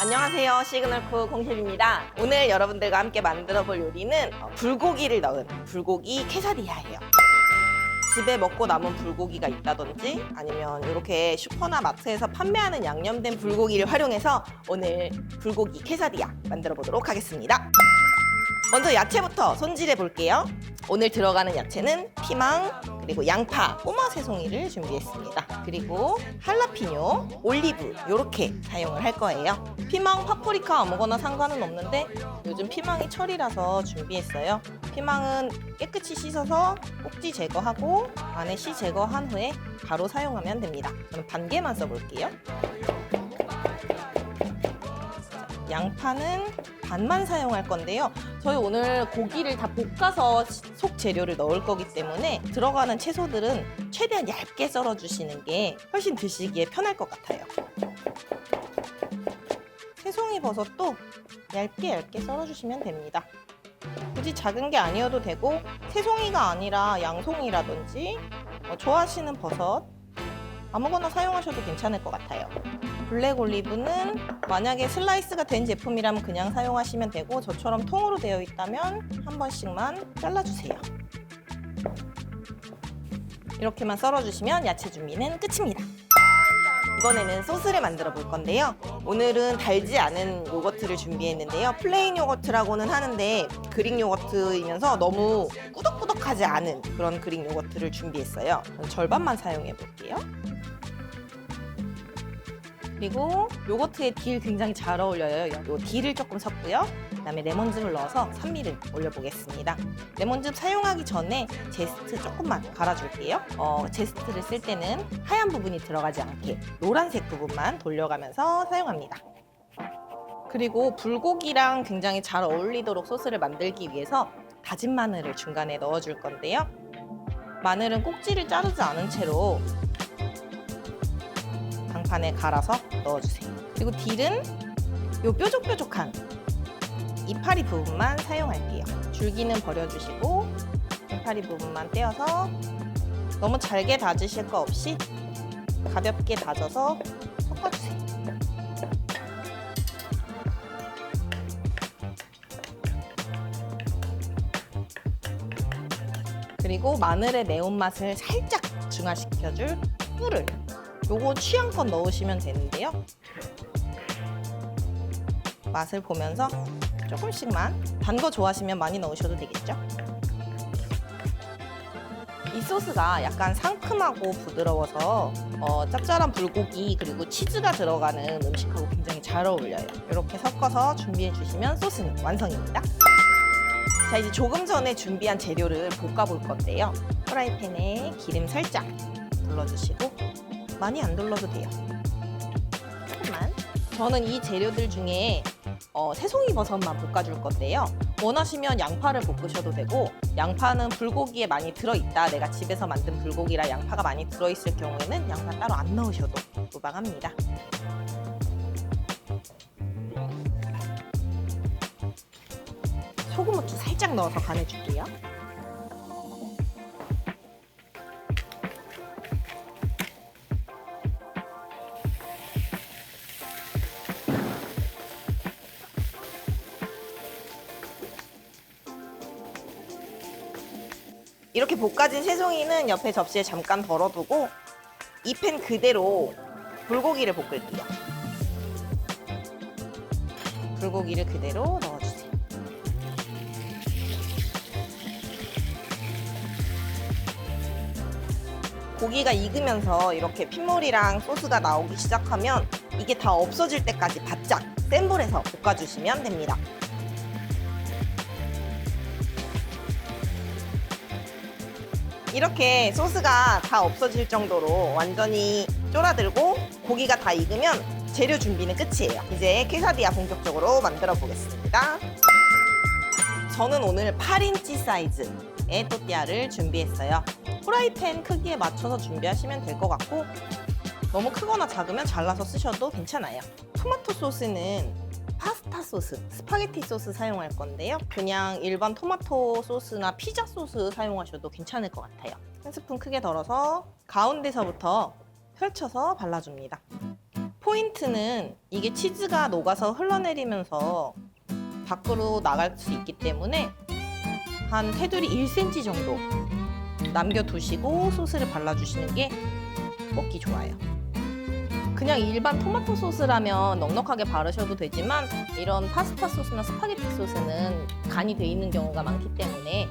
안녕하세요. 시그널쿠 공셰입니다. 오늘 여러분들과 함께 만들어 볼 요리는 어, 불고기를 넣은 불고기 케사디야예요. 집에 먹고 남은 불고기가 있다든지 아니면 이렇게 슈퍼나 마트에서 판매하는 양념된 불고기를 활용해서 오늘 불고기 케사디야 만들어 보도록 하겠습니다. 먼저 야채부터 손질해 볼게요. 오늘 들어가는 야채는 피망, 그리고 양파, 꼬마 새송이를 준비했습니다. 그리고 할라피뇨, 올리브 이렇게 사용을 할 거예요. 피망, 파프리카 아무거나 상관은 없는데 요즘 피망이 철이라서 준비했어요. 피망은 깨끗이 씻어서 꼭지 제거하고 안에 씨 제거한 후에 바로 사용하면 됩니다. 저는 반 개만 써볼게요. 양파는 반만 사용할 건데요. 저희 오늘 고기를 다 볶아서 속 재료를 넣을 거기 때문에 들어가는 채소들은 최대한 얇게 썰어 주시는 게 훨씬 드시기에 편할 것 같아요. 새송이 버섯도 얇게 얇게 썰어 주시면 됩니다. 굳이 작은 게 아니어도 되고 새송이가 아니라 양송이라든지 어, 좋아하시는 버섯 아무거나 사용하셔도 괜찮을 것 같아요. 블랙 올리브는 만약에 슬라이스가 된 제품이라면 그냥 사용하시면 되고 저처럼 통으로 되어 있다면 한 번씩만 잘라주세요. 이렇게만 썰어주시면 야채 준비는 끝입니다. 이번에는 소스를 만들어 볼 건데요. 오늘은 달지 않은 요거트를 준비했는데요. 플레인 요거트라고는 하는데 그릭 요거트이면서 너무 꾸덕꾸덕하지 않은 그런 그릭 요거트를 준비했어요. 절반만 사용해 볼게요. 그리고 요거트에 딜 굉장히 잘 어울려요. 요 딜을 조금 섞고요. 그다음에 레몬즙을 넣어서 산미를 올려보겠습니다. 레몬즙 사용하기 전에 제스트 조금만 갈아줄게요. 어, 제스트를 쓸 때는 하얀 부분이 들어가지 않게 노란색 부분만 돌려가면서 사용합니다. 그리고 불고기랑 굉장히 잘 어울리도록 소스를 만들기 위해서 다진 마늘을 중간에 넣어줄 건데요. 마늘은 꼭지를 자르지 않은 채로 방판에 갈아서 넣어주세요. 그리고 딜은 요 뾰족뾰족한 이파리 부분만 사용할게요. 줄기는 버려주시고 이파리 부분만 떼어서 너무 잘게 다지실 거 없이 가볍게 다져서 섞어주세요. 그리고 마늘의 매운맛을 살짝 중화시켜줄 꿀을 요거 취향껏 넣으시면 되는데요. 맛을 보면서 조금씩만 단 거 좋아하시면 많이 넣으셔도 되겠죠. 이 소스가 약간 상큼하고 부드러워서 어, 짭짤한 불고기 그리고 치즈가 들어가는 음식하고 굉장히 잘 어울려요. 이렇게 섞어서 준비해 주시면 소스는 완성입니다. 자 이제 조금 전에 준비한 재료를 볶아 볼 건데요. 프라이팬에 기름 살짝 둘러주시고 많이 안 둘러도 돼요. 조금만. 저는 이 재료들 중에 어, 새송이 버섯만 볶아줄 건데요. 원하시면 양파를 볶으셔도 되고 양파는 불고기에 많이 들어있다. 내가 집에서 만든 불고기라 양파가 많이 들어있을 경우에는 양파 따로 안 넣으셔도 무방합니다. 소금 후추 살짝 넣어서 간해줄게요. 이렇게 볶아진 새송이는 옆에 접시에 잠깐 덜어두고 이 팬 그대로 불고기를 볶을게요. 불고기를 그대로 넣어주세요. 고기가 익으면서 이렇게 핏물이랑 소스가 나오기 시작하면 이게 다 없어질 때까지 바짝 센 불에서 볶아주시면 됩니다. 이렇게 소스가 다 없어질 정도로 완전히 쫄아들고 고기가 다 익으면 재료 준비는 끝이에요. 이제 케사디아 본격적으로 만들어 보겠습니다. 저는 오늘 8인치 사이즈의 또띠아를 준비했어요. 프라이팬 크기에 맞춰서 준비하시면 될 것 같고 너무 크거나 작으면 잘라서 쓰셔도 괜찮아요. 토마토 소스는 소스, 스파게티 소스 사용할 건데요. 그냥 일반 토마토 소스나 피자 소스 사용하셔도 괜찮을 것 같아요. 한 스푼 크게 덜어서 가운데서부터 펼쳐서 발라줍니다. 포인트는 이게 치즈가 녹아서 흘러내리면서 밖으로 나갈 수 있기 때문에 한 테두리 1cm 정도 남겨두시고 소스를 발라주시는 게 먹기 좋아요. 그냥 일반 토마토 소스라면 넉넉하게 바르셔도 되지만 이런 파스타 소스나 스파게티 소스는 간이 돼 있는 경우가 많기 때문에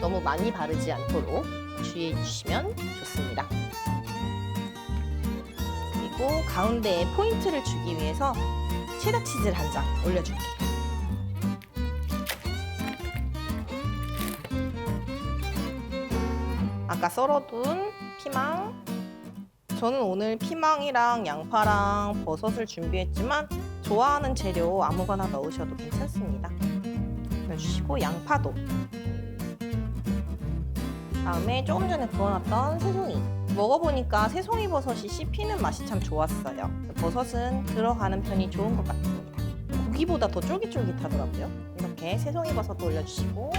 너무 많이 바르지 않도록 주의해 주시면 좋습니다. 그리고 가운데에 포인트를 주기 위해서 체다 치즈를 한 장 올려줄게요. 아까 썰어둔 피망. 저는 오늘 피망이랑 양파랑 버섯을 준비했지만 좋아하는 재료 아무거나 넣으셔도 괜찮습니다. 넣어주시고 양파도. 다음에 조금 전에 구워놨던 새송이. 먹어보니까 새송이 버섯이 씹히는 맛이 참 좋았어요. 버섯은 들어가는 편이 좋은 것 같습니다. 고기보다 더 쫄깃쫄깃하더라고요. 이렇게 새송이 버섯도 올려주시고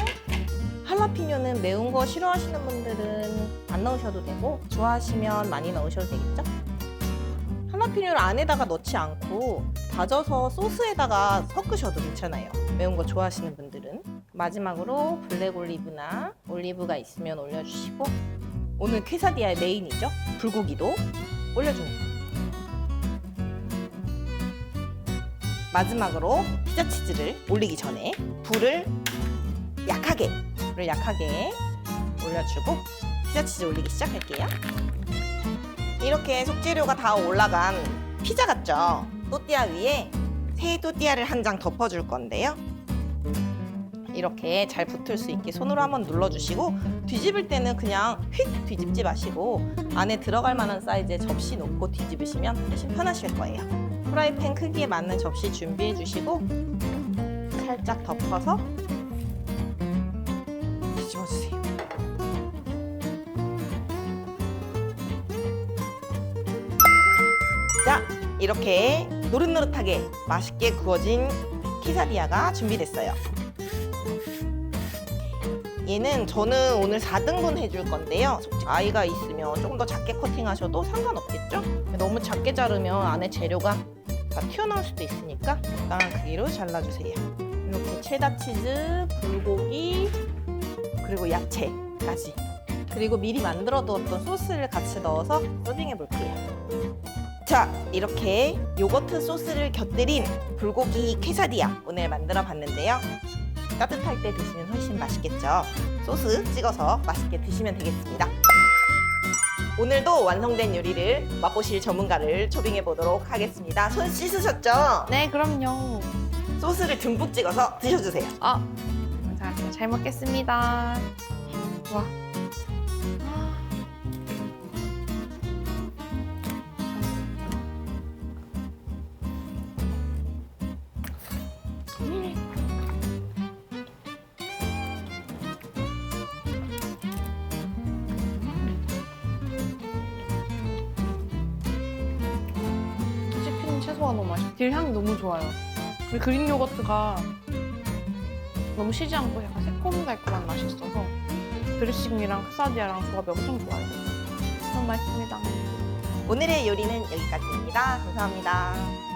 할라피뇨는 매운 거 싫어하시는 분들은 안 넣으셔도 되고 좋아하시면 많이 넣으셔도 되겠죠? 할라피뇨를 안에다가 넣지 않고 다져서 소스에다가 섞으셔도 괜찮아요. 매운 거 좋아하시는 분들은 마지막으로 블랙 올리브나 올리브가 있으면 올려주시고 오늘 퀘사디아의 메인이죠. 불고기도 거예요. 마지막으로 피자 치즈를 올리기 전에 불을 약하게 불을 약하게 올려주고 피자 치즈 올리기 시작할게요. 이렇게 속재료가 다 올라간 피자 같죠? 또띠아 위에 새 또띠아를 한 장 덮어줄 건데요. 이렇게 잘 붙을 수 있게 손으로 한번 눌러주시고 뒤집을 때는 그냥 휙 뒤집지 마시고 안에 들어갈 만한 사이즈의 접시 놓고 뒤집으시면 훨씬 편하실 거예요. 프라이팬 크기에 맞는 접시 준비해 주시고 살짝 덮어서 뒤집어주세요. 자, 이렇게 노릇노릇하게 맛있게 구워진 키사디아가 준비됐어요. 얘는 저는 오늘 4등분 해줄 건데요. 아이가 있으면 조금 더 작게 커팅하셔도 상관없겠죠? 너무 작게 자르면 안에 재료가 다 튀어나올 수도 있으니까 적당한 크기로 잘라주세요. 이렇게 체다 치즈, 불고기, 그리고 야채까지. 그리고 미리 만들어 두었던 소스를 같이 넣어서 서빙해 볼게요. 자, 이렇게 요거트 소스를 곁들인 불고기 케사디아 오늘 만들어 봤는데요. 따뜻할 때 드시면 훨씬 맛있겠죠. 소스 찍어서 맛있게 드시면 되겠습니다. 오늘도 완성된 요리를 맛보실 전문가를 초빙해 보도록 하겠습니다. 손 씻으셨죠? 네, 그럼요. 소스를 듬뿍 찍어서 드셔주세요. 아, 자, 잘 먹겠습니다. 와. 씹히는 채소가 너무 맛있어. 딜 향이 너무 좋아요. 그리고 그릭 요거트가 너무 시지 않고 약간 새콤달콤한 맛이 있어서 드레싱이랑 크사디아랑 조합이 엄청 좋아요. 너무 맛있습니다. 오늘의 요리는 여기까지입니다. 감사합니다.